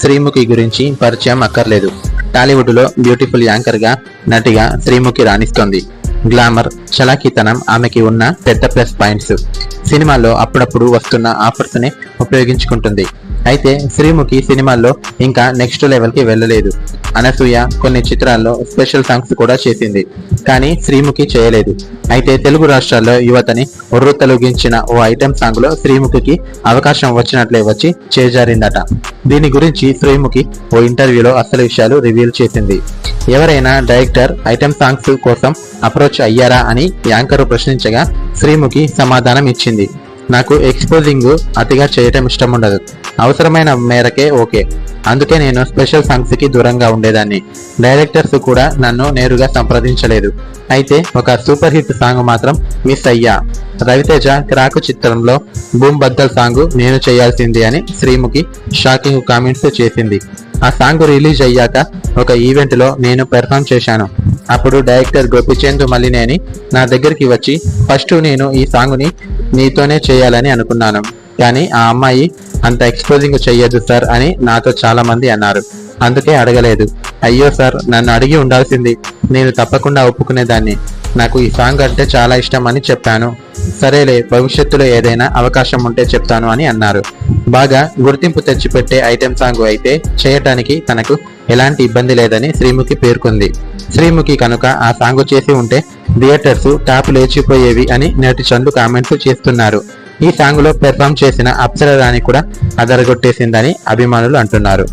శ్రీముఖి గురించి పరిచయం అక్కర్లేదు. టాలీవుడ్లో బ్యూటిఫుల్ యాంకర్గా నటిగా శ్రీముఖి రాణిస్తోంది. గ్లామర్ చలాకీతనం ఆమెకి ఉన్న పెద్ద ప్లస్ పాయింట్స్. సినిమాల్లో అప్పుడప్పుడు వస్తున్న ఆఫర్స్ని ఉపయోగించుకుంటుంది. అయితే శ్రీముఖి సినిమాల్లో ఇంకా నెక్స్ట్ లెవెల్కి వెళ్ళలేదు. అనసూయ కొన్ని చిత్రాల్లో స్పెషల్ సాంగ్స్ కూడా చేసింది. కానీ శ్రీముఖి చేయలేదు. అయితే తెలుగు రాష్ట్రాల్లో యువతని ఉర్రు తొలగించిన ఓ ఐటెం సాంగ్లో శ్రీముఖికి అవకాశం వచ్చినట్లే వచ్చి చేజారిందట. దీని గురించి శ్రీముఖి ఓ ఇంటర్వ్యూలో అసలు విషయాలు రివీల్ చేసింది. ఎవరైనా డైరెక్టర్ ఐటెం సాంగ్స్ కోసం అప్రోచ్ అయ్యారా అని యాంకర్ ప్రశ్నించగా శ్రీముఖి సమాధానం ఇచ్చింది. నాకు ఎక్స్పోజింగ్ అతిగా చేయటం ఇష్టం ఉండదు అవసరమైన మేరకే ఓకే. అందుకే నేను స్పెషల్ సాంగ్స్కి దూరంగా ఉండేదాన్ని. డైరెక్టర్స్ కూడా నన్ను నేరుగా సంప్రదించలేదు. అయితే ఒక సూపర్ హిట్ సాంగ్ మాత్రం మిస్ అయ్యా. రవితేజ క్రాకు చిత్రంలో బూమ్ బద్దల్ సాంగ్ నేను చేయాల్సింది అని శ్రీముఖి షాకింగ్ కామెంట్స్ చేసింది. ఆ సాంగ్ రిలీజ్ అయ్యాక ఒక ఈవెంట్లో నేను పెర్ఫామ్ చేశాను. అప్పుడు డైరెక్టర్ గోపిచంద్ మల్లినేని నా దగ్గరికి వచ్చి ఫస్ట్ నేను ఈ సాంగ్ని నీతోనే చేయాలని అనుకున్నాను. కానీ ఆ అమ్మాయి అంత ఎక్స్పోజింగ్ చెయ్యదు సార్ అని నాతో చాలా మంది అన్నారు. అందుకే అడగలేదు. అయ్యో సార్ నన్ను అడిగి ఉండాల్సింది. నేను తప్పకుండా ఒప్పుకునేదాన్ని. నాకు ఈ సాంగ్ అంటే చాలా ఇష్టం అని చెప్పాను. సరేలే భవిష్యత్తులో ఏదైనా అవకాశం ఉంటే చెప్తాను అని అన్నారు. బాగా గుర్తింపు తెచ్చిపెట్టే ఐటెం సాంగ్ అయితే చేయటానికి తనకు ఎలాంటి ఇబ్బంది లేదని శ్రీముఖి పేర్కొంది. శ్రీముఖి కనుక ఆ సాంగ్ చేసి ఉంటే థియేటర్స్ టాప్ లేచిపోయేవి అని నేటి నెటిజన్లు కామెంట్స్ చేస్తున్నారు. ఈ సాంగ్లో పెర్ఫామ్ చేసిన అప్సర రాణి కూడా అదరగొట్టేసిందని అభిమానులు అంటున్నారు.